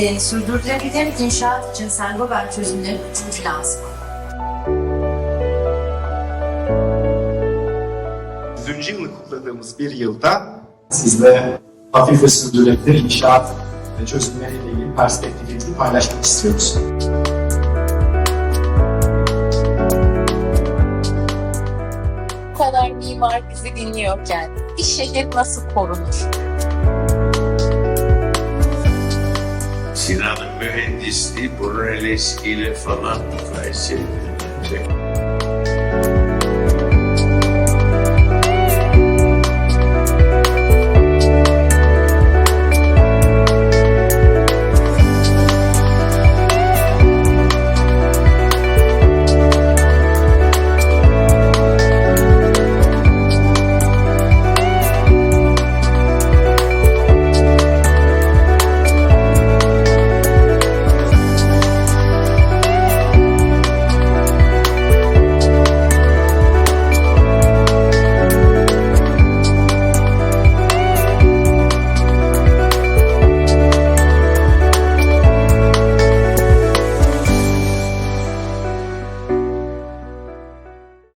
sürdürülebilir inşaat için Saint-Gobain çözümleri üçüncü lazım. 100. yılını kutladığımız bir yılda Sizle hafif ve sürdürülebilir inşaat ve çözümleriyle ilgili perspektifimizi paylaşmak istiyoruz. Bu kadar mimar bizi dinliyorken bir şehir nasıl korunur? Mühendisliği Brunelleschi ile falan mukayese edilecek.